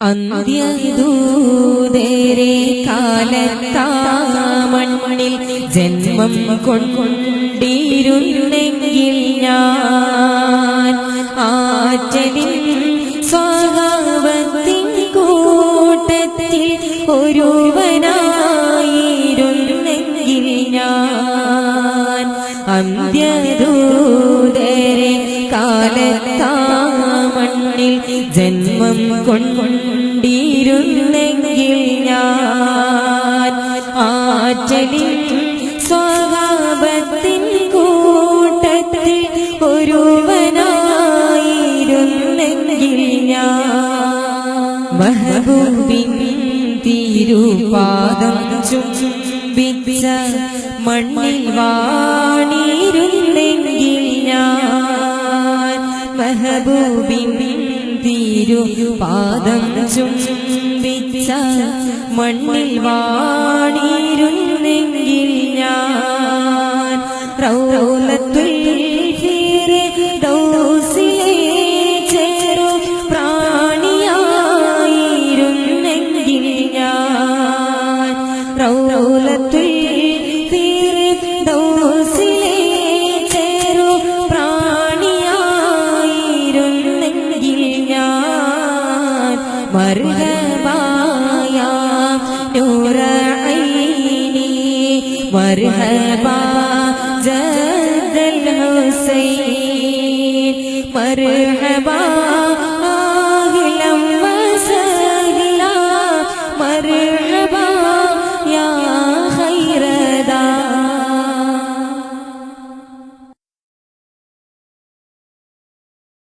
അന്ത്യദൂതരെ കാലത്താമണ്ണിൽ ജന്മം കൊണ്ടിരുന്നെങ്കിൽ ഞാൻ ആറ്റലിൻ സ്വഭാവത്തിൻ കൂട്ടത്തിൽ ഒരുവനായിരുന്നെങ്കിൽ ഞാൻ അന്ത്യദൂതരെ കാലത്താമണ്ണിൽ ജന്മം കൊണ്ടിരുന്നെങ്കിൽ ഞാൻ ആറ്റലിൽ സ്വഭാവത്തിൻ കൂട്ടത്തിൽ ഒരുവനായിരുന്നെങ്കിൽ ഞാൻ മഹബൂബിൻ തിരുപാദം ചുംബിച്ച മണ്ണിൽ വാണിരുന്നെങ്കിൽ ഞാൻ മഹബൂബിൻ തിരുപാദം ചുംബിച്ച മണ്ണിൽ വാണിരുന്നെങ്കിൽ ഞാൻ റൗലത്തുൽ പ്രാണിയായിരുന്നെങ്കിൽ ഞാൻ റൗലത്തുൽ മർഹബായ നൂറൈനി മർഹബാ ജദ്ദൽ ഹുസൈൻ മർഹബാ